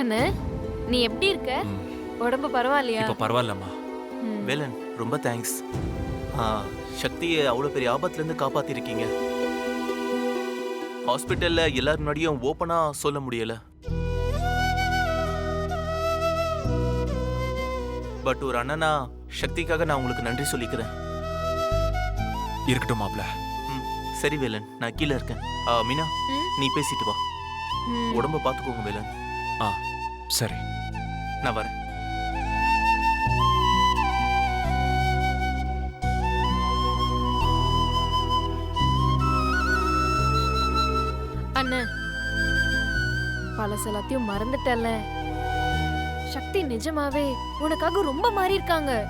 அண்ணே நீ எப்படி இருக்க? உடம்பு பரவாயில்லையா? இப்ப பரவாயில்லம்மா. வேலன் ரொம்ப தேங்க்ஸ் சக்தியை அவ்வளோ பெரிய ஆபத்துலேருந்து காப்பாத்திருக்கீங்க. ஹாஸ்பிட்டல்ல எல்லார் முன்னாடியும் ஓப்பனா சொல்ல முடியல. பட் ஒரு அண்ணனா சக்திக்காக நான் உங்களுக்கு நன்றி சொல்லிக்கிறேன். இருக்கட்டும் மாப்ள ம் சரி வேலன் நான் கீழே இருக்கேன். ஆ, மீனா. நீ பேசிட்டு வா. ம். உடம்ப பார்த்துக்கோங்க வேலன். ஆ சரி. நான் வரேன். அண்ணே பழச எல்லாத்தையும் சக்தி நிஜமாவே உனக்காக ரொம்ப மாறி இருக்காங்க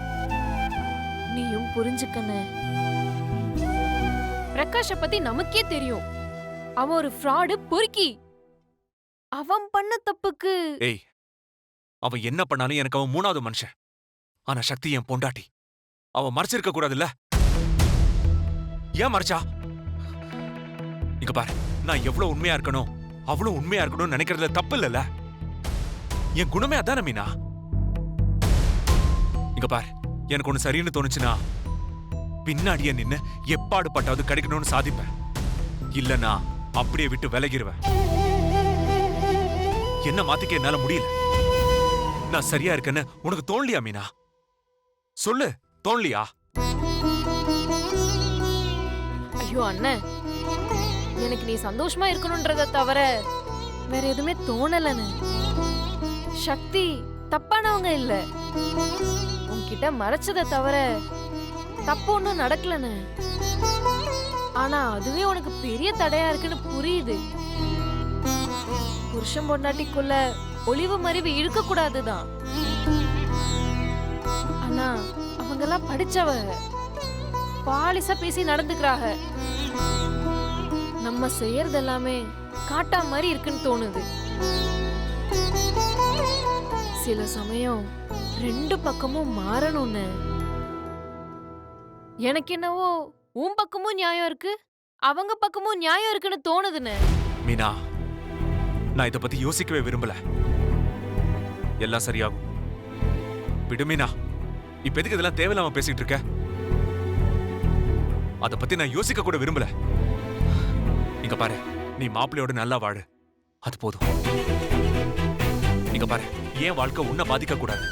நீயும் புரிஞ்சுக்கண்ண. பிரகாஷ பத்தி நமக்கே தெரியும். அவன் ஒரு ஃப்ராடு பொறுக்கி. அவன் பண்ண தப்புக்கு ஏய் அவன் என்ன பண்ணாலும் எனக்கு அவன் மூணாவது மனுஷன். ஆனா சக்தி என் பொண்டாட்டி. அவன் மறைச்சிருக்க கூடாதுல்ல? ஏன் மறைச்சா? இங்க பாரு நான் எவ்வளவு உண்மையா இருக்கணும் அவ்வளவு உண்மையா இருக்கணும்னு நினைக்கிறதுல தப்பு இல்லைல்ல? என் குணமே அதான மீனா? இங்க பாரு எனக்கு ஒண்ணு சரின்னு தோணுச்சுன்னா பின்னாடியே நின்னு எப்பாடு பட்டாவது கிடைக்கணும்னு சாதிப்பேன். இல்லனா அப்படியே விட்டு விலகிருவேன். என்ன மாத்திக்க என்னால முடியல. நான் சரியா இருக்கேன்னு உனக்கு தோணலியா மீனா? சொல்லு தோணலியா? ஐயோ அண்ணன் எனக்கு நீ சந்தோஷமா இருக்கணும்ன்றத தவிர வேற எதுவுமே தோணலன்னு சக்தி தப்பானவங்க இல்ல. உன்கிட்ட மறைச்சத தவிர தப்பு ஒன்றும் நடக்கலன்னு ஆனா அதுவே உனக்கு பெரிய தடையா இருக்குன்னு புரியுது. புருஷன் பொண்டாட்டிக்குள்ள ஒளிவு மறைவு இருக்க கூடாதுதான் ஆனா அவங்கெல்லாம் படிச்சவ பாலிசா பேசி நடந்துக்கிறாங்க. நம்ம செய்யறது எல்லாமே காட்டா மாதிரி இருக்குன்னு தோணுது. சில சமயம் ரெண்டு பக்கமும் மாறணும்னு. எனக்கு என்னவோ உன் பக்கமும் நியாயம் இருக்கு அவங்க பக்கமும் நியாயம் இருக்குன்னு தோணுதுன்னு. மீனா நான் இத பத்தி யோசிக்கவே விரும்பல. எல்லாம் சரியாகும். விடுமீனா இப்ப எதுக்கு இதெல்லாம் தேவையில்லாம பேசிட்டு இருக்க? அத பத்தி நான் யோசிக்க கூட விரும்பல. இங்க பாரு நீ மாப்பிள்ளையோட நல்லா வாழு. அது போதும். இங்க பாரு ஏன் வாழ்க்கை உன்னை பாதிக்க கூடாது